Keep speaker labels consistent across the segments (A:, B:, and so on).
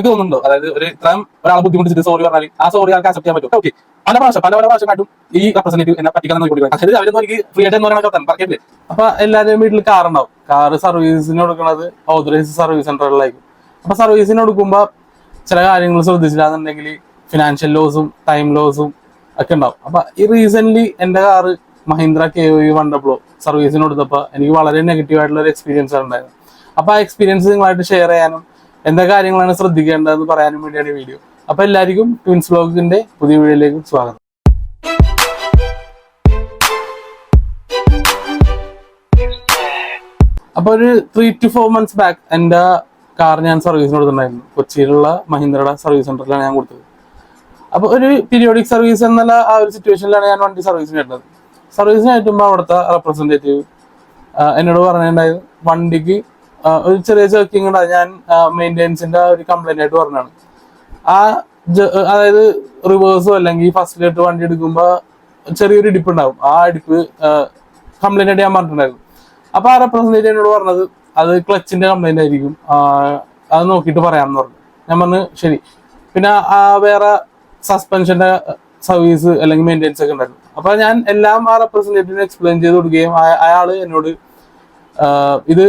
A: തോന്നുന്നുണ്ടോ? അതായത് ഒരു ഇത്രയും ഒരാളെ ബുദ്ധിമുട്ടിച്ചിട്ട് സോറി പറഞ്ഞാൽ ആ സോറി ആൾക്ക് അക്സെപ്റ്റ് ചെയ്യാൻ പറ്റും ഓക്കെ പല പ്രാവശ്യം പല പല പ്രാവശ്യമായിട്ടും ഈ റെപ്രസെന്റേറ്റീവ് എന്നെ പറ്റിക്കാൻ നോക്കിക്കൊണ്ടിരിക്കുന്നത് പക്ഷേ അവരൊന്നും എനിക്ക് ഫ്രീ ആയിട്ട് എന്ന് പറയുന്നത് പറഞ്ഞില്ലേ അപ്പൊ എല്ലാവരുടെയും വീട്ടിൽ കാർ ഉണ്ടാവും. കാർ സർവീസിന് കൊടുക്കുന്നത് ഓതറൈസ് സർവീസ് സെന്ററുകളിലായിരിക്കും അപ്പൊ സർവീസിന് കൊടുക്കുമ്പോൾ ചില കാര്യങ്ങൾ ശ്രദ്ധിച്ചില്ലാന്നുണ്ടെങ്കിൽ ഫിനാൻഷ്യൽ ലോസും ടൈം ലോസും ഒക്കെ ഉണ്ടാവും. അപ്പൊ ഈ റീസെന്റ് എന്റെ കാറ് മഹീന്ദ്ര കെ വണ്ടപ്ലോ സർവീസിന് കൊടുത്തപ്പോൾ എനിക്ക് വളരെ നെഗറ്റീവ് ആയിട്ടുള്ള ഒരു എക്സ്പീരിയൻസ് ആണ് ഉണ്ടായിരുന്നത് അപ്പൊ ആ എക്സ്പീരിയൻസ് നിങ്ങളായിട്ട് ഷെയർ ചെയ്യാനും എന്തൊക്കെ കാര്യങ്ങളാണ് ശ്രദ്ധിക്കേണ്ടതെന്ന് പറയാനും വേണ്ടിയാണ് വീഡിയോ. അപ്പൊ എല്ലാവർക്കും ട്വിൻസ് ബ്ലോഗിന്റെ പുതിയ വീഡിയോയിലേക്ക് സ്വാഗതം. അപ്പൊ ഒരു three two four months back എന്റെ കാർ ഞാൻ സർവീസിന് കൊടുത്തിട്ടുണ്ടായിരുന്നു. കൊച്ചിയിലുള്ള മഹീന്ദ്രയുടെ സർവീസ് സെന്ററിലാണ് ഞാൻ കൊടുത്തത്. അപ്പൊ ഒരു പീരിയോഡിക് സർവീസ് എന്നുള്ള ആ ഒരു സിറ്റുവേഷനിലാണ് ഞാൻ വണ്ടി സർവീസിന് വരുന്നത് സർവീസിന് കിട്ടുമ്പോൾ അവിടുത്തെ റെപ്രസെന്റേറ്റീവ് എന്നോട് പറഞ്ഞിട്ടുണ്ടായിരുന്നു വണ്ടിക്ക് ഒരു ചെറിയ ചെക്കിങ് ഉണ്ടായി. ഞാൻ മെയിന്റെനൻസിന്റെ ഒരു കംപ്ലൈന്റ് ആയിട്ട് പറഞ്ഞാണ് ആ അതായത് റിവേഴ്സോ അല്ലെങ്കിൽ ഫസ്റ്റ് ഫസ്റ്റിലിട്ട് വണ്ടി എടുക്കുമ്പോൾ ചെറിയൊരു ഇടിപ്പ് ഉണ്ടാവും. ആ ഇടിപ്പ് കംപ്ലൈന്റ് ആയിട്ട് ഞാൻ പറഞ്ഞിട്ടുണ്ടായിരുന്നു. അപ്പൊ ആ റെപ്രസെന്റേറ്റീവ് എന്നോട് പറഞ്ഞത് അത് ക്ലച്ചിന്റെ കംപ്ലൈന്റ് ആയിരിക്കും. അത് നോക്കിയിട്ട് പറയാമെന്ന് പറഞ്ഞു. ഞാൻ പറഞ്ഞു ശരി. പിന്നെ ആ വേറെ സസ്പെൻഷന്റെ സർവീസ് അല്ലെങ്കിൽ മെയിന്റെനൻസ് ഒക്കെ ഉണ്ടായിരുന്നു. അപ്പൊ ഞാൻ എല്ലാം ആ റെപ്രസെന്റേറ്റീവിന് എക്സ്പ്ലെയിൻ ചെയ്ത് കൊടുക്കുകയും അയ- അയാൾ എന്നോട് ഇത്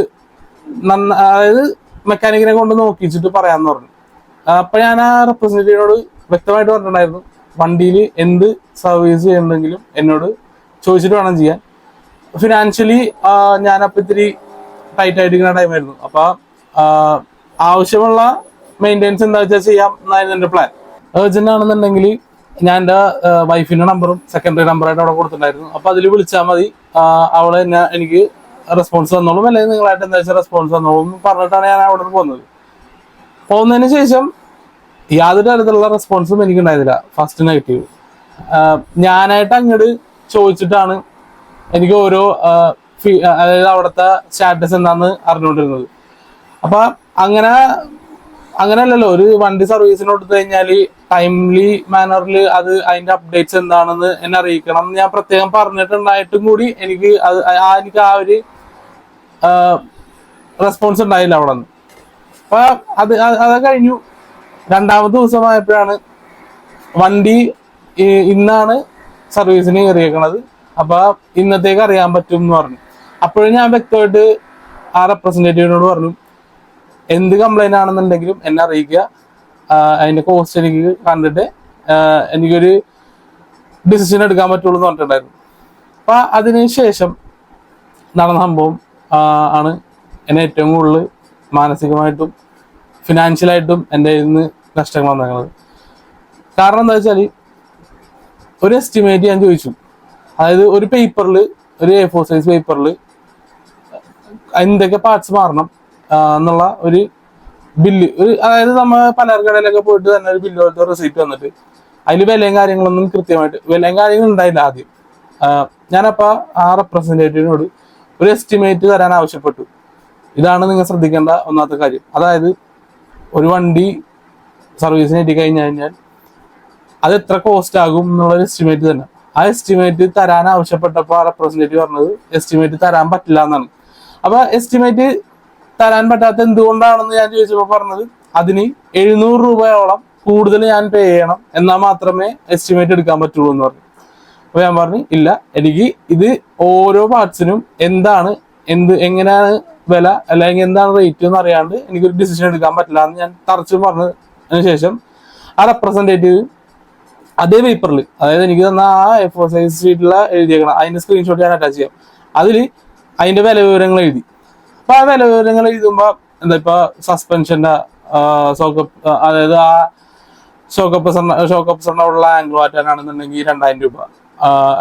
A: അതായത് മെക്കാനിക്കിനെ കൊണ്ട് നോക്കിച്ചിട്ട് പറയാന്ന് പറഞ്ഞു. അപ്പൊ ഞാൻ ആ റെപ്രസെന്റേറ്റീവിനോട് വ്യക്തമായിട്ട് പറഞ്ഞിട്ടുണ്ടായിരുന്നു. വണ്ടിയിൽ എന്ത് സർവീസ് ചെയ്യണമെങ്കിലും എന്നോട് ചോദിച്ചിട്ട് വേണം ചെയ്യാൻ. ഫിനാൻഷ്യലി ഞാൻ അപ്പൊ ഇത്തിരി ടൈറ്റ് ആയിട്ടിരിക്കുന്ന ടൈമായിരുന്നു അപ്പൊ ആവശ്യമുള്ള മെയിന്റെനൻസ് എന്താ വെച്ചാൽ ചെയ്യാം എന്നായിരുന്നു എന്റെ പ്ലാൻ ഏർജന്റ് ആണെന്നുണ്ടെങ്കിൽ ഞാൻ എന്റെ വൈഫിന്റെ നമ്പറും സെക്കൻഡറി നമ്പറായിട്ട് അവിടെ കൊടുത്തിട്ടുണ്ടായിരുന്നു. അപ്പൊ അതിൽ വിളിച്ചാൽ മതി. അവളെ എന്നെ എനിക്ക് റെസ്പോൺസ് തന്നോളും അല്ലെങ്കിൽ നിങ്ങളായിട്ട് എന്താ വെച്ചാൽ റെസ്പോൺസ് തന്നോളും പറഞ്ഞിട്ടാണ് ഞാൻ അവിടെ പോകുന്നത്. പോകുന്നതിന് ശേഷം യാതൊരു തരത്തിലുള്ള റെസ്പോൺസും എനിക്ക് ഉണ്ടായിരുന്നില്ല ഫസ്റ്റ് നെഗറ്റീവ് ഞാനായിട്ട് അങ്ങോട്ട് ചോദിച്ചിട്ടാണ് എനിക്ക് ഓരോ അതായത് അവിടുത്തെ സ്റ്റാറ്റസ് എന്താന്ന് അറിഞ്ഞുകൊണ്ടിരുന്നത്. അപ്പൊ അങ്ങനെ അങ്ങനെയല്ലല്ലോ ഒരു വണ്ടി സർവീസിന് കൊടുത്തു കഴിഞ്ഞാൽ ടൈംലി മാനറിൽ അത് അതിന്റെ അപ്ഡേറ്റ്സ് എന്താണെന്ന് എന്നെ അറിയിക്കണം ഞാൻ പ്രത്യേകം പറഞ്ഞിട്ടുണ്ടായിട്ടും കൂടി എനിക്ക് അത് എനിക്ക് ആ ഒരു റെസ്പോൺസ് ഉണ്ടായില്ല അവിടെ നിന്ന്. അപ്പൊ അത് അത് കഴിഞ്ഞു. രണ്ടാമത്തെ ദിവസമായപ്പോഴാണ് വണ്ടി ഇന്നാണ് സർവീസിന് കയറിയേക്കണത് അപ്പൊ ഇന്നത്തേക്ക് അറിയാൻ പറ്റും എന്ന് പറഞ്ഞു. അപ്പോഴും ഞാൻ വ്യക്തമായിട്ട് ആ റെപ്രസെന്റേറ്റീവിനോട് പറഞ്ഞു എന്ത് കംപ്ലൈന്റ് ആണെന്നുണ്ടെങ്കിലും എന്നെ അറിയിക്കുക. അതിന്റെ കോസ്റ്റ് എനിക്ക് കണ്ടിട്ട് എനിക്കൊരു ഡിസിഷൻ എടുക്കാൻ പറ്റുള്ളൂ എന്ന് പറഞ്ഞിട്ടുണ്ടായിരുന്നു. അപ്പൊ അതിനുശേഷം നടന്ന സംഭവം ആണ് എന്നെ ഏറ്റവും കൂടുതൽ മാനസികമായിട്ടും ഫിനാൻഷ്യലായിട്ടും എന്റെ ഇന്ന് നഷ്ടങ്ങൾ വന്നിരിക്കുന്നത് കാരണം എന്താ വെച്ചാൽ ഒരു എസ്റ്റിമേറ്റ് ഞാൻ ചോദിച്ചു. അതായത് ഒരു പേപ്പറിൽ ഒരു എ ഫോർ സൈസ് പേപ്പറിൽ എന്തൊക്കെ പാർട്സ് മാറണം എന്നുള്ള ഒരു ബില്ല് ഒരു അതായത് നമ്മൾ പലർക്കടയിലൊക്കെ പോയിട്ട് തന്നെ ഒരു ബില്ല് പോലത്തെ റെസിപ്റ്റ് വന്നിട്ട് അതിൽ വിലയും കാര്യങ്ങളൊന്നും കൃത്യമായിട്ട് വിലയും കാര്യങ്ങളും ഉണ്ടായില്ല ആദ്യം. ഞാനപ്പോൾ ഞാനപ്പോ ആ റെപ്രസെന്റേറ്റീവിനോട് ഒരു എസ്റ്റിമേറ്റ് തരാൻ ആവശ്യപ്പെട്ടു. ഇതാണ് നിങ്ങൾ ശ്രദ്ധിക്കേണ്ട ഒന്നാമത്തെ കാര്യം. അതായത് ഒരു വണ്ടി സർവീസിന് എത്തി കഴിഞ്ഞു കഴിഞ്ഞാൽ അത് എത്ര കോസ്റ്റ് ആകും എന്നുള്ളൊരു എസ്റ്റിമേറ്റ് തന്നെ. ആ എസ്റ്റിമേറ്റ് തരാൻ ആവശ്യപ്പെട്ടപ്പോൾ ആ റെപ്രസെന്റേറ്റീവ് പറഞ്ഞത് എസ്റ്റിമേറ്റ് തരാൻ പറ്റില്ല എന്നാണ്. അപ്പൊ എസ്റ്റിമേറ്റ് തരാൻ പറ്റാത്ത എന്തുകൊണ്ടാണെന്ന് ഞാൻ ചോദിച്ചപ്പോൾ പറഞ്ഞത് അതിന് എഴുന്നൂറ് രൂപയോളം കൂടുതൽ ഞാൻ പേ ചെയ്യണം എന്നാൽ മാത്രമേ എസ്റ്റിമേറ്റ് എടുക്കാൻ പറ്റുള്ളൂ എന്ന് പറഞ്ഞു. അപ്പൊ ഞാൻ പറഞ്ഞു ഇല്ല എനിക്ക് ഇത് ഓരോ പാർട്സിനും എന്താണ് എന്ത് എങ്ങനെയാണ് വില അല്ലെങ്കിൽ എന്താണ് റേറ്റ് എന്ന് അറിയാണ്ട് എനിക്കൊരു ഡിസിഷൻ എടുക്കാൻ പറ്റില്ല എന്ന് ഞാൻ തറച്ചു പറഞ്ഞതിന് ശേഷം ആ റെപ്രസെന്റേറ്റീവ് അതേ പേപ്പറിൽ അതായത് എനിക്ക് തന്ന ആ എഫ് സൈസ് ഷീറ്റിൽ എഴുതിയേക്കണം അതിന്റെ സ്ക്രീൻഷോട്ട് ഞാൻ അറ്റാച്ച് ചെയ്യാം. അതിൽ അതിന്റെ വില വിവരങ്ങൾ എഴുതി. അപ്പൊ ആ വില വിവരങ്ങൾ എഴുതുമ്പോ എന്താ ഇപ്പൊ സസ്പെൻഷന്റെ സോക്കപ്പ് അതായത് ആ ഷോക്കപ്പ് ഷോക്കപ്പ് ഉള്ള ആംഗിൾ മാറ്റാനാണെന്നുണ്ടെങ്കിൽ രണ്ടായിരം രൂപ.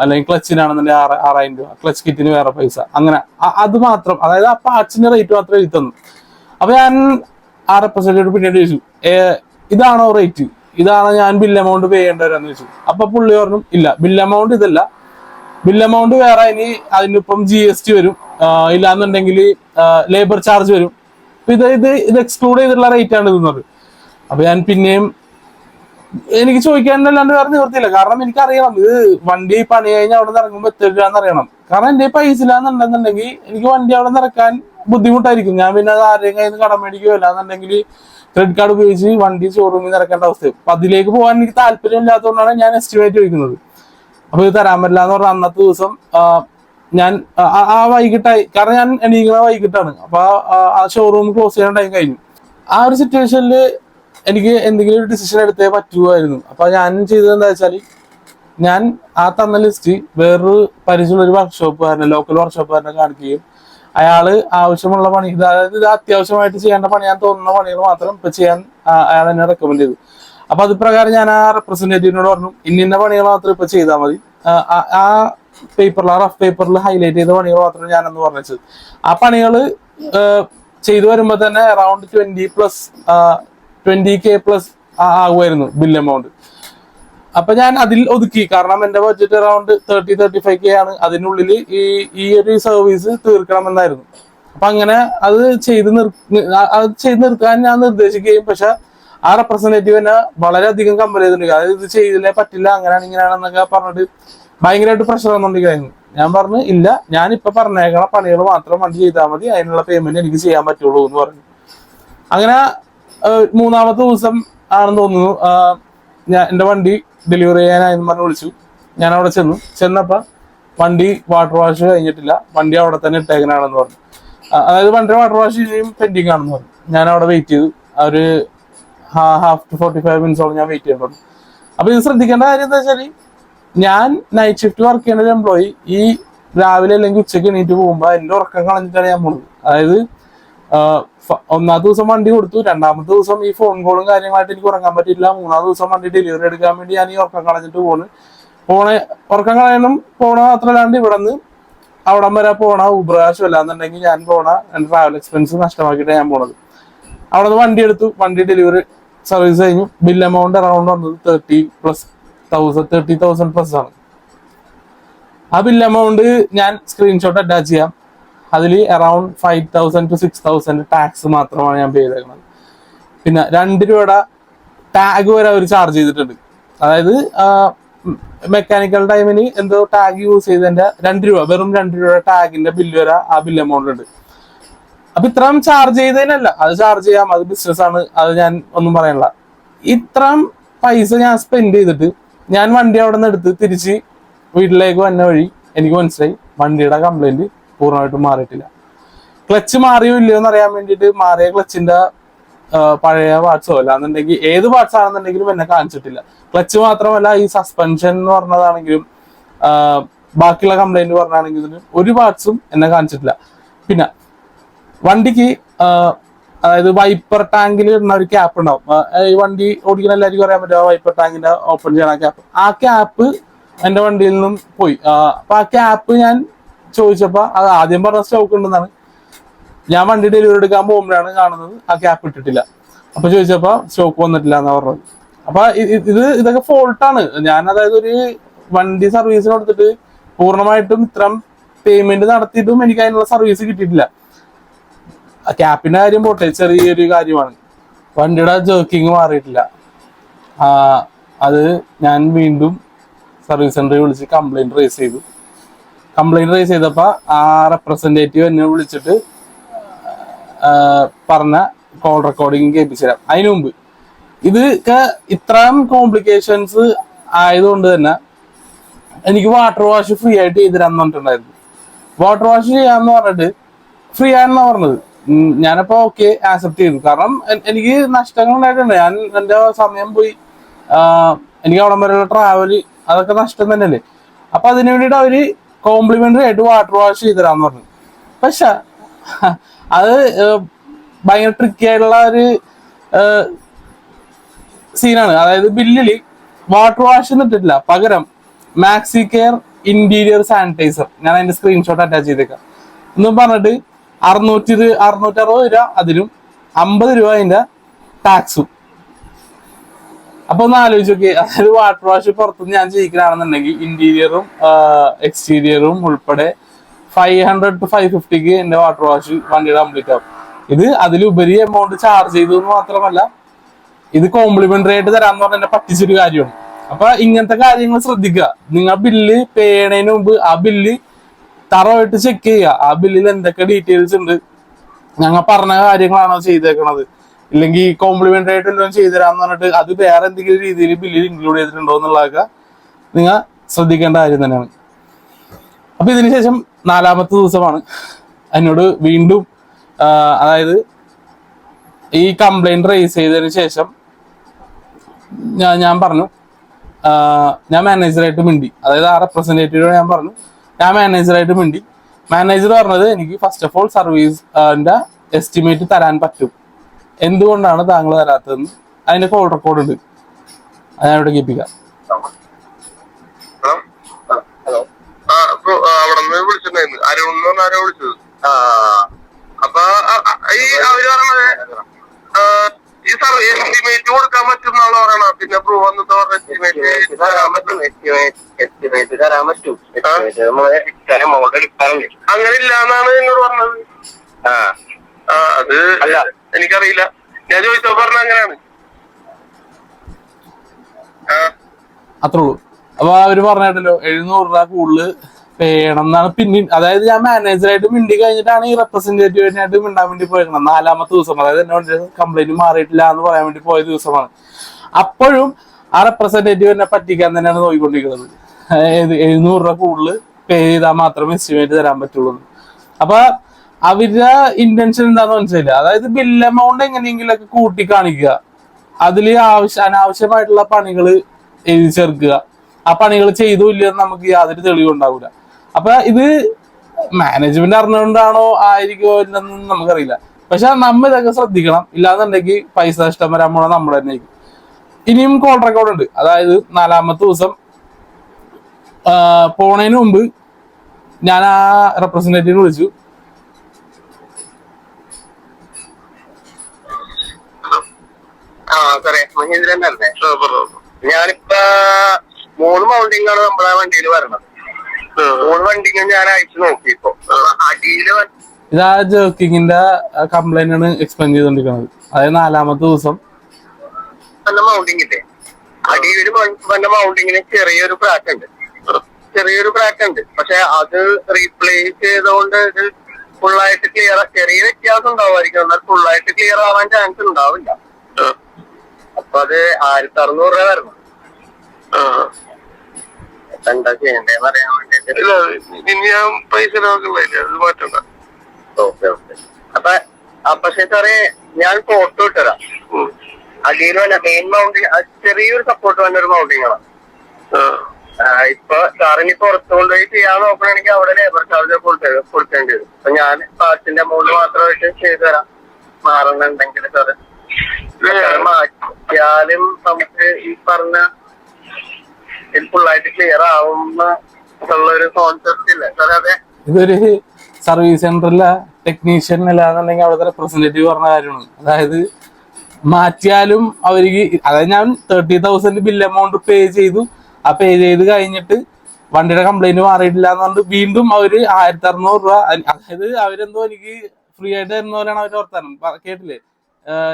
A: അല്ലെങ്കിൽ ക്ലച്ചിനാണെന്നുണ്ടെങ്കിൽ ആറ് ആറായിരം രൂപ. ക്ലച്ച് കിറ്റിന് വേറെ പൈസ. അങ്ങനെ. അത് മാത്രം. അതായത് ആ പാർട്സിന്റെ റേറ്റ് മാത്രമേ എഴുതി തന്നു അപ്പൊ ഞാൻ ആ റെപ്രസെന്റേറ്റീവ് പിന്നീട് ചോദിച്ചു ഇതാണോ റേറ്റ് ഇതാണ് ഞാൻ ബിൽ എമൗണ്ട് പേ ചെയ്യേണ്ടവരെന്ന് ചോദിച്ചു. അപ്പൊ പുള്ളി പറഞ്ഞു ഇല്ല ബിൽ എമൗണ്ട് ഇതല്ല. ബിൽ എമൗണ്ട് വേറെ ഇനി അതിനിപ്പം ജി എസ് ടി വരും. ഇല്ലാന്നുണ്ടെങ്കിൽ ലേബർ ചാർജ് വരും. ഇത് ഇത് ഇത് എക്സ്ക്ലൂഡ് ചെയ്തിട്ടുള്ള റേറ്റ് ആണ് ഇതെന്നത്. അപ്പൊ ഞാൻ പിന്നെയും എനിക്ക് ചോദിക്കാനല്ലാണ്ട് വേറെ നിവർത്തിയില്ല കാരണം എനിക്കറിയണം ഇത് വണ്ടി പണി കഴിഞ്ഞ് അവിടെ നിന്ന് ഇറങ്ങുമ്പോൾ എത്ര അറിയണം. കാരണം എന്റെ പൈസ ഇല്ലാന്നുണ്ടെന്നുണ്ടെങ്കിൽ എനിക്ക് വണ്ടി അവിടെ നിന്ന് ഇറക്കാൻ ബുദ്ധിമുട്ടായിരിക്കും. ഞാൻ പിന്നെ അത് ആരെയും കയ്യിൽ നിന്ന് കടം മേടിക്കുകയോ അല്ലാന്നുണ്ടെങ്കിൽ ക്രെഡിറ്റ് കാർഡ് ഉപയോഗിച്ച് വണ്ടി ഷോറൂമിൽ നിന്ന് ഇറക്കേണ്ട അവസ്ഥ അപ്പൊ അതിലേക്ക് പോകാൻ എനിക്ക് താല്പര്യം ഇല്ലാത്തതുകൊണ്ടാണ് ഞാൻ എസ്റ്റിമേറ്റ് ചോദിക്കുന്നത്. അപ്പൊ ഇത് തരാൻ പറ്റില്ല എന്ന് പറഞ്ഞ അന്നത്തെ ദിവസം ഞാൻ ആ- വൈകിട്ടായി കാരണം ഞാൻ എണീക്കുന്ന വൈകിട്ടാണ്. അപ്പൊ ആ ഷോറൂം ക്ലോസ് ചെയ്യാൻ ടൈം കഴിഞ്ഞു. ആ ഒരു സിറ്റുവേഷനിൽ എനിക്ക് എന്തെങ്കിലും ഒരു ഡിസിഷൻ എടുത്തേ പറ്റുമായിരുന്നു അപ്പൊ ഞാൻ ചെയ്തത് എന്താ വെച്ചാൽ ഞാൻ ആ തന്ന ലിസ്റ്റ് വേറൊരു പരിചയമുള്ള ഒരു വർക്ക്ഷോപ്പുകാരനെ ലോക്കൽ വർക്ക്ഷോപ്പുകാരനെ കാണിക്കുകയും അയാൾ ആവശ്യമുള്ള പണി അതായത് ഇത് അത്യാവശ്യമായിട്ട് ചെയ്യേണ്ട പണി ഞാൻ തോന്നുന്ന പണികൾ മാത്രം ഇപ്പൊ ചെയ്യാൻ അയാൾ എന്നെ റെക്കമെൻഡ് ചെയ്തു. അപ്പൊ അത് പ്രകാരം ഞാൻ ആ റെപ്രസെന്റേറ്റീവിനോട് പറഞ്ഞു ഇന്ന പണികൾ മാത്രം ഇപ്പൊ ചെയ്താൽ മതി. ആ, പേപ്പറിൽ ആ റഫ് പേപ്പറിൽ ഹൈലൈറ്റ് ചെയ്ത പണികൾ മാത്രം ഞാനെന്ന് പറഞ്ഞത് ആ പണികൾ ചെയ്തു വരുമ്പോൾ തന്നെ around twenty plus twenty K plus ആകുമായിരുന്നു bill amount അപ്പൊ ഞാൻ അതിൽ ഒതുക്കി. കാരണം എന്റെ budget around thirty thirty five K ആണ്. അതിനുള്ളിൽ ഈ ഈ ഒരു സർവീസ് തീർക്കണമെന്നായിരുന്നു. അപ്പൊ അങ്ങനെ അത് ചെയ്ത് നിർ അത് ചെയ്ത് നിർത്താൻ ഞാൻ നിർദ്ദേശിക്കുകയും പക്ഷെ ആ റെപ്രസെന്റേറ്റീവ് എന്നെ വളരെയധികം കമ്പൽ ചെയ്തിട്ടുണ്ട്. അതായത് ഇത് ചെയ്തില്ലേ പറ്റില്ല അങ്ങനെയാണ് ഇങ്ങനെയാണെന്നൊക്കെ പറഞ്ഞിട്ട് ഭയങ്കരമായിട്ട് പ്രഷർ വന്നുകൊണ്ടിരിക്കുന്നു ഞാൻ പറഞ്ഞു ഇല്ല ഞാൻ ഇപ്പൊ പറഞ്ഞേക്കണ പണികൾ മാത്രം വണ്ടി ചെയ്താൽ മതി. അതിനുള്ള പേയ്മെന്റ് എനിക്ക് ചെയ്യാൻ പറ്റുള്ളൂ എന്ന് പറഞ്ഞു. അങ്ങനെ മൂന്നാമത്തെ ദിവസം ആണെന്ന് തോന്നുന്നു. ഞാൻ എന്റെ വണ്ടി ഡെലിവറി ചെയ്യാനായെന്ന് പറഞ്ഞ് വിളിച്ചു. ഞാൻ അവിടെ ചെന്നു. ചെന്നപ്പോ വണ്ടി വാട്ടർ വാഷ് കഴിഞ്ഞിട്ടില്ല. വണ്ടി അവിടെ തന്നെ ഇട്ടേക്കനാണെന്ന് പറഞ്ഞു. അതായത് വണ്ടിയുടെ വാട്ടർ വാഷ് ഇനിയും പെൻഡിങ് ആണെന്ന് പറഞ്ഞു. ഞാൻ അവിടെ വെയിറ്റ് ചെയ്തു ഒരു ഹാഫ് ടു ഫോർട്ടി ഫൈവ് മിനിറ്റ്സോളം ഞാൻ വെയിറ്റ് ചെയ്തിട്ടുണ്ട് അപ്പോൾ അപ്പൊ ഇത് ശ്രദ്ധിക്കേണ്ട കാര്യം എന്താ വെച്ചാൽ ഞാൻ നൈറ്റ് ഷിഫ്റ്റ് വർക്ക് ചെയ്യുന്ന ഒരു എംപ്ലോയി ഈ രാവിലെ അല്ലെങ്കിൽ ഉച്ചയ്ക്ക് എണീറ്റ് പോകുമ്പോൾ എന്റെ ഉറക്കം കളഞ്ഞിട്ടാണ് ഞാൻ പോകുന്നത്. അതായത് ഒന്നാമത്തെ ദിവസം വണ്ടി കൊടുത്തു. രണ്ടാമത്തെ ദിവസം ഈ ഫോൺ കോളും കാര്യങ്ങളായിട്ട് എനിക്ക് ഉറങ്ങാൻ പറ്റില്ല മൂന്നാമത്തെ ദിവസം വണ്ടി ഡെലിവറി എടുക്കാൻ വേണ്ടി ഞാൻ ഈ ഉറക്കം കളഞ്ഞിട്ട് പോണ്. പോണ ഉറക്കം കളയണം. പോണ മാത്രമല്ലാണ്ട് ഇവിടെ നിന്ന് അവിടം വരെ പോണ ഊബർ കാശ് അല്ലാന്നുണ്ടെങ്കിൽ ഞാൻ പോണ എന്റെ ട്രാവൽ എക്സ്പെൻസ് നഷ്ടമാക്കിയിട്ടാണ് ഞാൻ പോണത്. അവിടെ നിന്ന് വണ്ടി എടുത്തു. വണ്ടി ഡെലിവറി സർവീസ് കഴിഞ്ഞു. ബിൽ എമൗണ്ട് അറൗണ്ട് വന്നത് thirty plus thousand thirty thousand plus ആണ്. ആ ബിൽ എമൗണ്ട് ഞാൻ സ്ക്രീൻഷോട്ട് അറ്റാച്ച് ചെയ്യാം. അതിൽ around five thousand two six thousand tax മാത്രമാണ് ഞാൻ പേ ചെയ്തേക്കുന്നത്. പിന്നെ രണ്ട് രൂപയുടെ ടാഗ് വരെ അവർ ചാർജ് ചെയ്തിട്ടുണ്ട്. അതായത് മെക്കാനിക്കൽ ടൈമിന് എന്തോ ടാഗ് യൂസ് ചെയ്തതിന്റെ രണ്ട് രൂപ വെറും രണ്ട് രൂപയുടെ ടാഗിന്റെ ബില്ല് വരെ ആ ബില്ല് എമൗണ്ട് ഉണ്ട്. അപ്പൊ ഇത്രയും ചാർജ് ചെയ്തതിനല്ല അത് ചാർജ് ചെയ്യാം അത് ബിസിനസ് ആണ് അത് ഞാൻ ഒന്നും പറയണില്ല ഇത്രയും പൈസ ഞാൻ സ്പെൻഡ് ചെയ്തിട്ട് ഞാൻ വണ്ടി അവിടെ നിന്ന് എടുത്ത് തിരിച്ച് വീട്ടിലേക്ക് വന്ന വഴി എനിക്ക് മനസ്സിലായി വണ്ടിയുടെ കംപ്ലൈന്റ് പൂർണമായിട്ടും മാറിയിട്ടില്ല. ക്ലച്ച് മാറിയോ ഇല്ലയോ എന്ന് അറിയാൻ വേണ്ടിയിട്ട് മാറിയ ക്ലച്ചിന്റെ പഴയ പാർട്സോ അല്ലാന്നുണ്ടെങ്കിൽ ഏത് പാർട്സ് ആണെന്നുണ്ടെങ്കിലും എന്നെ കാണിച്ചിട്ടില്ല. ക്ലച്ച് മാത്രമല്ല ഈ സസ്പെൻഷൻ എന്ന് പറഞ്ഞതാണെങ്കിലും ബാക്കിയുള്ള കംപ്ലൈന്റ് പറഞ്ഞാണെങ്കിലും ഒരു പാർട്സും എന്നെ കാണിച്ചിട്ടില്ല. പിന്നെ വണ്ടിക്ക് അതായത് വൈപ്പർ ടാങ്കിൽ ഇടുന്ന ഒരു ക്യാപ്പ് ഉണ്ടാവും. ഈ വണ്ടി ഓടിക്കുന്ന എല്ലാവർക്കും അറിയാൻ പറ്റും ആ വൈപ്പർ ടാങ്കിന്റെ ഓപ്പൺ ചെയ്യണ ക്യാപ്പ് ആ ക്യാപ്പ് എന്റെ വണ്ടിയിൽ നിന്നും പോയി. അപ്പൊ ആ ക്യാപ്പ് ഞാൻ ചോദിച്ചപ്പോ അത് ആദ്യം പറഞ്ഞ സ്റ്റോക്ക് ഉണ്ടെന്നാണ്. ഞാൻ വണ്ടി ഡെലിവറി എടുക്കാൻ പോകുമ്പോഴാണ് കാണുന്നത്. ആ ക്യാപ്പ് ഇട്ടിട്ടില്ല. അപ്പൊ ചോദിച്ചപ്പോ സ്റ്റോക്ക് വന്നിട്ടില്ല എന്നാ പറഞ്ഞത്. അപ്പൊ ഇത് ഇതൊക്കെ ഫോൾട്ടാണ് ഞാൻ അതായത് ഒരു വണ്ടി സർവീസിന് കൊടുത്തിട്ട് പൂർണമായിട്ടും ഇത്രയും പേയ്മെന്റ് നടത്തിയിട്ടും എനിക്ക് അതിനുള്ള സർവീസ് കിട്ടിയിട്ടില്ല. ക്യാപ്പിന്റെ കാര്യം പോട്ടെ ചെറിയൊരു കാര്യമാണ്. വണ്ടിയുടെ ജേർക്കിങ് മാറിയിട്ടില്ല. ആ, അത് ഞാൻ വീണ്ടും സർവീസ് സെന്ററിൽ വിളിച്ച് കംപ്ലൈന്റ് റേസ് ചെയ്തു. കംപ്ലൈന്റ് റേസ് ചെയ്തപ്പോ ആ റെപ്രസെന്റേറ്റീവ് എന്നെ വിളിച്ചിട്ട് പറഞ്ഞ കോൾ റെക്കോർഡിങ് കേൾപ്പിച്ചു തരാം. അതിനു മുമ്പ്. ഇതൊക്കെ ഇത്രയും കോംപ്ലിക്കേഷൻസ് ആയതുകൊണ്ട് തന്നെ എനിക്ക് വാട്ടർ വാഷ് ഫ്രീ ആയിട്ട് ചെയ്ത് തരാന്ന് പറഞ്ഞിട്ടുണ്ടായിരുന്നു. വാട്ടർ വാഷ് ചെയ്യാന്ന് പറഞ്ഞിട്ട് ഫ്രീ ആണെന്നാ പറഞ്ഞത്. ഞാനപ്പോ ഓക്കെ ആക്സെപ്റ്റ് ചെയ്തു. കാരണം എനിക്ക് നഷ്ടങ്ങൾ ഉണ്ടായിട്ടുണ്ട്. ഞാൻ എന്റെ സമയം പോയി. എനിക്ക് അവിടം വരെയുള്ള ട്രാവൽ അതൊക്കെ നഷ്ടം തന്നെയല്ലേ? അപ്പൊ അതിനു വേണ്ടിയിട്ട് അവർ കോംപ്ലിമെന്ററി ആയിട്ട് വാട്ടർ വാഷ് ചെയ്ത് തരാന്ന് പറഞ്ഞു. പക്ഷെ അത് ഭയങ്കര ട്രിക്കി ആയിട്ടുള്ള ഒരു സീനാണ് അതായത് ബില്ലിൽ വാട്ടർ വാഷ് എന്നിട്ടില്ല പകരം മാക്സി കെയർ ഇന്റീരിയർ സാനിറ്റൈസർ ഞാൻ അതിന്റെ സ്ക്രീൻഷോട്ട് അറ്റാച്ച് ചെയ്തേക്കാം. എന്നും പറഞ്ഞിട്ട് അറുന്നൂറ്റി അറുന്നൂറ്റി അറുപത് രൂപ അതിലും അമ്പത് രൂപ അതിന്റെ ടാക്സും അപ്പൊ ഒന്ന് ആലോചിച്ച് നോക്കി. അതായത് വാട്ടർ വാഷ് പുറത്തുനിന്ന് ഞാൻ ചെയ്യിക്കുകയാണെന്നുണ്ടെങ്കിൽ ഇന്റീരിയറും എക്സ്റ്റീരിയറും ഉൾപ്പെടെ ഫൈവ് ഹൺഡ്രഡ് ടു ഫൈവ് ഫിഫ്റ്റിക്ക് എന്റെ വാട്ടർ വാഷ് വണ്ടിയുടെ കംപ്ലീറ്റ് ആവും. ഇത് അതിലുപരി എമൗണ്ട് ചാർജ് ചെയ്തു എന്ന് മാത്രമല്ല ഇത് കോംപ്ലിമെന്ററി ആയിട്ട് തരാന്ന് പറഞ്ഞ എന്നെ പറ്റിച്ചൊരു കാര്യമാണ്. അപ്പൊ ഇങ്ങനത്തെ കാര്യങ്ങൾ ശ്രദ്ധിക്കുക. നിങ്ങൾ ബില്ല് പേ ചെയ്യണതിന് മുമ്പ് ആ ബില്ല് തറവായിട്ട് ചെക്ക് ചെയ്യുക. ആ ബില്ലിൽ എന്തൊക്കെ ഡീറ്റെയിൽസ് ഉണ്ട്? ഞങ്ങൾ പറഞ്ഞ കാര്യങ്ങളാണോ ചെയ്തേക്കണത്? ഇല്ലെങ്കിൽ കോംപ്ലിമെന്ററി ആയിട്ട് എല്ലാം ചെയ്തുതരാന്ന് പറഞ്ഞിട്ട് അത് വേറെ എന്തെങ്കിലും രീതിയിൽ ബില്ലിൽ ഇൻക്ലൂഡ് ചെയ്തിട്ടുണ്ടോ എന്നുള്ളതൊക്കെ നിങ്ങൾ ശ്രദ്ധിക്കേണ്ട കാര്യം തന്നെയാണ്. അപ്പൊ ഇതിനുശേഷം നാലാമത്തെ ദിവസമാണ്. എന്നോട് വീണ്ടും അതായത് ഈ കംപ്ലൈന്റ് റേസ് ചെയ്തതിന് ശേഷം ഞാൻ ഞാൻ പറഞ്ഞു ഞാൻ മാനേജറായിട്ട് മിണ്ടി. അതായത് ആ റെപ്രസെന്റേറ്റീവ് ഞാൻ പറഞ്ഞു ഞാൻ മാനേജറായിട്ട് മിണ്ടി. മാനേജർ പറഞ്ഞത് എനിക്ക് ഫസ്റ്റ് ഓഫ് ഓൾ സർവീസിന്റെ എസ്റ്റിമേറ്റ് തരാൻ പറ്റും. എന്തുകൊണ്ടാണ് താങ്കൾ തരാത്തതെന്ന് അതിന്റെ കോൾ റെക്കോർഡ് ഉണ്ട് അത് ഞാൻ ഇവിടെ കേൾപ്പിക്കാം.
B: Hello hello. ആ അപ്പൊ അവിടെ നിന്ന് വിളിച്ചിട്ടുണ്ടായിരുന്നു. അരുൺ എന്ന് പറഞ്ഞ ആരോ വിളിച്ചത്? ആ അപ്പൊ ആ, ആ, ഈ അവർ പറഞ്ഞത് ഈ സാർ എസ്റ്റിമേറ്റ് കൊടുക്കാൻ പറ്റും എന്നാണ് പറയണത്. പിന്നെ പ്രൂവ് വന്നിട്ട് പറഞ്ഞ എസ്റ്റിമേറ്റ് തരാൻ പറ്റും
C: എസ്റ്റിമേറ്റ് തരാൻ പറ്റും. എസ്റ്റിമേറ്റ് നമ്മൾ ഇത്ര എമൗണ്ട് എടുക്കാറുണ്ട്
B: അങ്ങനെ ഇല്ല എന്നാണ് എന്നോട് പറഞ്ഞത്.
C: ആ.
B: ആ അത്
C: അല്ല.
B: എനിക്കറിയില്ല. ഞാൻ ചോദിച്ചോ പറഞ്ഞ അങ്ങനെയാണ്. ആ.
A: അത്രേ ഉള്ളൂ. അപ്പൊ അവർ പറഞ്ഞിട്ടല്ലോ എഴുന്നൂറ് രൂപ കൂടുതൽ ചെയ്യണം എന്നാണ് പിന്നെ അതായത് ഞാൻ മാനേജറായിട്ട് മിണ്ടി കഴിഞ്ഞിട്ടാണ് ഈ റെപ്രസെന്റേറ്റീവിനായിട്ട് മിണ്ടാൻ വേണ്ടി പോയിരിക്കണം നാലാമത്തെ ദിവസം അതായത് എന്നോട് കംപ്ലൈന്റ് മാറിയിട്ടില്ല എന്ന് പറയാൻ വേണ്ടി പോയ ദിവസമാണ്. അപ്പോഴും ആ റെപ്രസെന്റേറ്റീവ് എന്നെ പറ്റിക്കാൻ തന്നെയാണ് നോക്കിക്കൊണ്ടിരിക്കുന്നത്. എഴുന്നൂറ് രൂപ കൂടുതൽ പേ ചെയ്താൽ മാത്രമേ എസ്റ്റിമേറ്റ് തരാൻ പറ്റുള്ളൂ. അപ്പൊ അവരുടെ ഇന്റൻഷൻ എന്താന്ന് മനസ്സിലായില്ല? അതായത് ബിൽ എമൗണ്ട് എങ്ങനെയെങ്കിലൊക്കെ കൂട്ടി കാണിക്കുക അതിൽ ആവശ്യ അനാവശ്യമായിട്ടുള്ള പണികൾ എഴുതി ചേർക്കുക. ആ പണികൾ ചെയ്തു ഇല്ലെന്ന് നമുക്ക് യാതൊരു തെളിവുണ്ടാവില്ല അപ്പൊ ഇത് മാനേജ്മെന്റ് അറിഞ്ഞുകൊണ്ടാണോ ആയിരിക്കോ ഇല്ലെന്നും നമുക്കറിയില്ല. പക്ഷെ നമ്മ ഇതൊക്കെ ശ്രദ്ധിക്കണം. ഇല്ലാന്നുണ്ടെങ്കിൽ പൈസ നഷ്ടം വരാൻ പോണ നമ്മൾ തന്നെ ഇനിയും കോൾ റെക്കോർഡ് ഉണ്ട്. അതായത് നാലാമത്തെ ദിവസം പോണതിന് മുമ്പ് ഞാൻ ആ റെപ്രസെന്റേറ്റീവ് വിളിച്ചു.
C: ആ സാറേ മഹേന്ദ്രൻ
B: തന്നെ
C: ഞാനിപ്പോ മൂന്ന് മൗണ്ടിങ്ങാണ് നമ്മളെ വണ്ടിയിൽ വരണത് മൂന്ന് വണ്ടിങ് ഞാൻ അയച്ചു നോക്കി ഇപ്പൊ. അടിയിൽ
A: ഇതാ ജോക്കിങ്ങിന്റെ കംപ്ലൈന്റ് ആണ് എക്സ്പ്ലെയിൻ ചെയ്തോണ്ടിരിക്കുന്നത് അതായത് നാലാമത്തെ ദിവസം.
C: നല്ല മൗണ്ടിങ് ഇല്ലേ? അടിയിൽ വന്ന മൗണ്ടിങ്ങിന് ചെറിയൊരു ക്രാക്ക് ഉണ്ട്. ചെറിയൊരു ക്രാക്ക് ഉണ്ട്. പക്ഷെ അത് റീപ്ലേസ് ചെയ്തുകൊണ്ട് ഇത് ഫുള്ളായിട്ട് ക്ലിയർ ചെറിയ വ്യത്യാസം ഉണ്ടാവുമായിരിക്കും. എന്നാൽ ഫുള്ളായിട്ട് ക്ലിയർ ആവാൻ ചാൻസ് ഉണ്ടാവില്ല. അപ്പൊ അത് ആയിരത്തി അറുന്നൂറ് രൂപ വരണം. അപ്പൊ എന്താ ചെയ്യണ്ടേന്ന് അറിയാൻ വേണ്ടിട്ട്.
B: ഇല്ല ഇനി ഞാൻ പൈസ നോക്കില്ല അത് മാറ്റണ്ട.
C: Okay okay. അപ്പൊ ആ, സാറേ ഞാൻ ഫോട്ടോ ഇട്ടുതരാം
B: അതിന്
C: അടിയിൽ വന്ന മെയിൻ മൗണ്ടിങ് ചെറിയൊരു സപ്പോർട്ട് വന്ന ഒരു മൗണ്ടിങ് ആണ് ഇപ്പൊ സാറിന് പുറത്തു കൊണ്ടുപോയി ചെയ്യാൻ നോക്കണമെങ്കിൽ അവിടെ ലേബർ ചാർജ് കൊടുക്കേണ്ടി വരും. അപ്പൊ ഞാൻ പാർട്ടിന്റെ മൗണ്ട് മാത്രമായിട്ട് ചെയ്തു തരാം. മാറുന്നുണ്ടെങ്കിൽ സാറ് മാറ്റിയാലും നമുക്ക് ഈ പറഞ്ഞ ഫുള്ളായിട്ട് ക്ലിയർ ആവുന്ന ഒരു കോൺസെപ്റ്റ് ഇല്ല. സാറേ അതെ.
A: ഇതൊരു സർവീസ് സെന്ററിലെ ടെക്നീഷ്യൻ അല്ലാന്നുണ്ടെങ്കിൽ അവിടുത്തെ റെപ്രസെന്റേറ്റീവ് പറഞ്ഞ കാര്യമാണ്. അതായത് മാറ്റിയാലും അവർക്ക് അതായത് ഞാൻ thirty thousand bill amount pay ചെയ്തു. ആ പേ ചെയ്ത് കഴിഞ്ഞിട്ട് വണ്ടിയുടെ കംപ്ലൈന്റ് മാറിയിട്ടില്ല എന്ന് പറഞ്ഞിട്ട് വീണ്ടും അവർ ആയിരത്തി അറുന്നൂറ് രൂപ അതായത് അവരെന്തോ എനിക്ക് ഫ്രീ ആയിട്ട് തരുന്ന പോലെയാണ് അവർ ഓർത്താനും കേട്ടില്ലേ?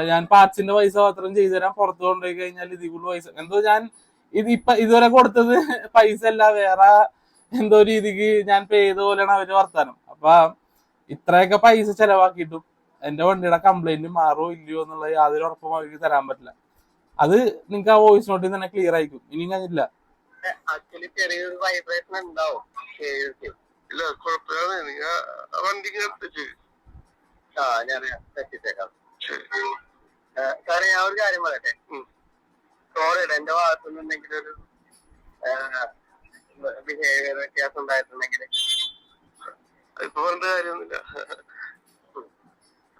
A: ഞാൻ പാർട്സിന്റെ പൈസ മാത്രം ചെയ്തു തരാം പുറത്ത് കൊണ്ടുപോയി കഴിഞ്ഞാൽ ഇതിൽ കൂടുതൽ പൈസ. എന്തോ ഞാൻ ഇത് ഇപ്പൊ ഇതുവരെ കൊടുത്തത് പൈസ അല്ല വേറെ എന്തോ രീതിക്ക് ഞാൻ പേ ചെയ്ത പോലെയാണ് അവർ വർത്താനം. അപ്പൊ ഇത്രയൊക്കെ പൈസ ചെലവാക്കിയിട്ടും എന്റെ വണ്ടിയുടെ കംപ്ലൈന്റ് മാറോ ഇല്ലയോ എന്നുള്ള യാതൊരു ഉറപ്പും അവർക്ക് തരാൻ പറ്റില്ല. അത് നിങ്ങൾക്ക് ആ വോയിസ് നോട്ടിൽ തന്നെ ക്ലിയർ ആയിരിക്കും. ഇനിയും കഴിഞ്ഞില്ല
C: ചെറിയൊരു വൈബ്രേഷൻ ഉണ്ടാവും.
B: ഇല്ല കുഴപ്പമില്ല. നിങ്ങൾ വണ്ടിക്ക്
C: ആ ഞാൻ തെറ്റിച്ചേക്കാം സാറേ ഞാൻ ഒരു കാര്യം പറയട്ടെ. സോറി എന്റെ ഭാഗത്തു നിന്ന് എന്തെങ്കിലും ഒരു ബിഹേവിയർ വ്യത്യാസം ഉണ്ടായിട്ടുണ്ടെങ്കിൽ
B: ഇപ്പൊ പറഞ്ഞ കാര്യമൊന്നുമില്ല.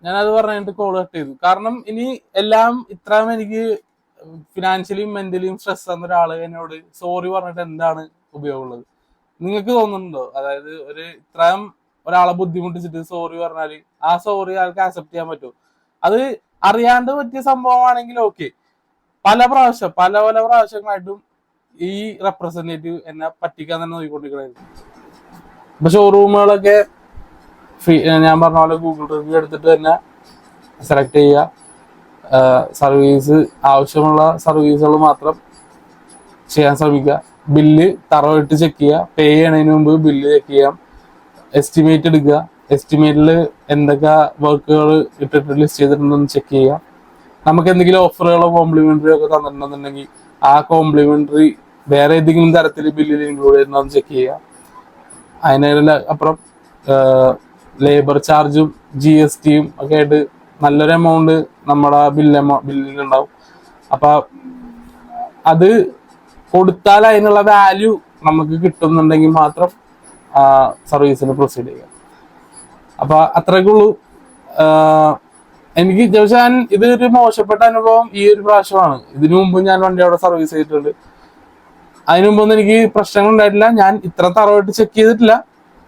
A: ഞാനത് പറഞ്ഞിട്ട് കോൾ കട്ട് ചെയ്തു. കാരണം ഇനി എല്ലാം ഇത്രയും എനിക്ക് ഫിനാൻഷ്യലിയും മെന്റലിയും സ്ട്രെസ് തന്ന ഒരാൾ എന്നോട് സോറി പറഞ്ഞിട്ട് എന്താണ് ഉപയോഗമുള്ളത്? നിങ്ങൾക്ക് തോന്നുന്നുണ്ടോ? അതായത് ഒരു ഇത്രയും ഒരാളെ ബുദ്ധിമുട്ടിച്ചിട്ട് സോറി പറഞ്ഞാൽ ആ സോറി ആൾക്ക് ആക്സെപ്റ്റ് ചെയ്യാൻ പറ്റുമോ? അത് അറിയാണ്ട് പറ്റിയ സംഭവമാണെങ്കിൽ ഓക്കെ പല പ്രാവശ്യം പല പല പ്രാവശ്യങ്ങളായിട്ടും ഈ റെപ്രസെന്റേറ്റീവ് എന്നെ പറ്റിക്കാൻ തന്നെ നോക്കിക്കൊണ്ടിരിക്കണായിരുന്നു. ഇപ്പൊ ഷോറൂമുകളൊക്കെ ഞാൻ പറഞ്ഞ പോലെ ഗൂഗിൾ റിവ്യൂ എടുത്തിട്ട് തന്നെ സെലക്ട് ചെയ്യുക. സർവീസ് ആവശ്യമുള്ള സർവീസുകൾ മാത്രം ചെയ്യാൻ ശ്രമിക്കുക. ബില്ല് തറവായിട്ട് ചെക്ക് ചെയ്യുക. പേ ചെയ്യണതിന് മുമ്പ് ബില്ല് ചെക്ക് ചെയ്യാം. എസ്റ്റിമേറ്റ് എടുക്കുക. എസ്റ്റിമേറ്റിൽ എന്തൊക്കെ വർക്കുകൾ ഇട്ടിട്ട് ലിസ്റ്റ് ചെയ്തിട്ടുണ്ടെന്ന് ചെക്ക് ചെയ്യുക. നമുക്ക് എന്തെങ്കിലും ഓഫറുകളോ കോംപ്ലിമെന്ററിയോ ഒക്കെ തന്നിട്ടുണ്ടെന്നുണ്ടെങ്കിൽ ആ കോംപ്ലിമെന്ററി വേറെ ഏതെങ്കിലും തരത്തിൽ ബില്ലിൽ ഇൻക്ലൂഡ് ചെയ്യുന്നതെന്ന് ചെക്ക് ചെയ്യുക. അതിനുള്ള അപ്പുറം ലേബർ ചാർജും ജി എസ് ടിയും ഒക്കെ ആയിട്ട് നല്ലൊരു എമൗണ്ട് നമ്മുടെ ബില്ല് ബില്ലിലുണ്ടാവും അപ്പൊ അത് കൊടുത്താൽ അതിനുള്ള വാല്യൂ നമുക്ക് കിട്ടുന്നുണ്ടെങ്കിൽ മാത്രം സർവീസിന് പ്രൊസീഡ് ചെയ്യുക. അപ്പൊ ഉള്ളൂ എനിക്ക് ഞാൻ ഇതൊരു മോശപ്പെട്ട അനുഭവം ഈ ഒരു പ്രാവശ്യമാണ്. ഇതിനു മുമ്പ് ഞാൻ വണ്ടി അവിടെ സർവീസ് ചെയ്തിട്ടുണ്ട്. അതിനു മുമ്പൊന്നും എനിക്ക് പ്രശ്നങ്ങൾ ഉണ്ടായിട്ടില്ല. ഞാൻ ഇത്ര തറവായിട്ട് ചെക്ക് ചെയ്തിട്ടില്ല.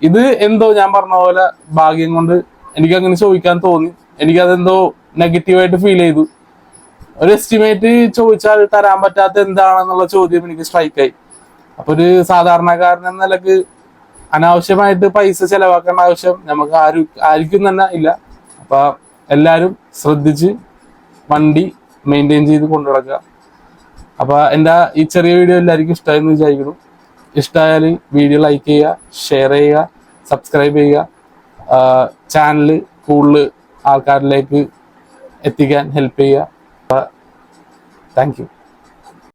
A: ഇത് എന്തോ ഞാൻ പറഞ്ഞ പോലെ ഭാഗ്യം കൊണ്ട് എനിക്ക് അങ്ങനെ ചോദിക്കാൻ തോന്നി. എനിക്കതെന്തോ നെഗറ്റീവായിട്ട് ഫീൽ ചെയ്തു. ഒരു എസ്റ്റിമേറ്റ് ചോദിച്ചാൽ തരാൻ പറ്റാത്ത എന്താണെന്നുള്ള ചോദ്യം എനിക്ക് സ്ട്രൈക്കായി അപ്പൊ ഒരു സാധാരണക്കാരൻ എന്ന നിലയ്ക്ക് അനാവശ്യമായിട്ട് പൈസ ചെലവാക്കേണ്ട ആവശ്യം നമുക്ക് ആരും ആർക്കും തന്നെ ഇല്ല. അപ്പൊ എല്ലാരും ശ്രദ്ധിച്ച് വണ്ടി മെയിന്റെയിൻ ചെയ്ത് കൊണ്ടു നടക്കുക. അപ്പൊ എന്റെ ഈ ചെറിയ വീഡിയോ എല്ലാവർക്കും ഇഷ്ടമായെന്ന് വിചാരിക്കുന്നു. ഇഷ്ടമായാൽ വീഡിയോ ലൈക്ക് ചെയ്യുക ഷെയർ ചെയ്യുക സബ്സ്ക്രൈബ് ചെയ്യുക. ചാനൽ കൂടുതൽ ആൾക്കാരിലേക്ക് എത്തിക്കാൻ ഹെൽപ്പ് ചെയ്യുക. Thank you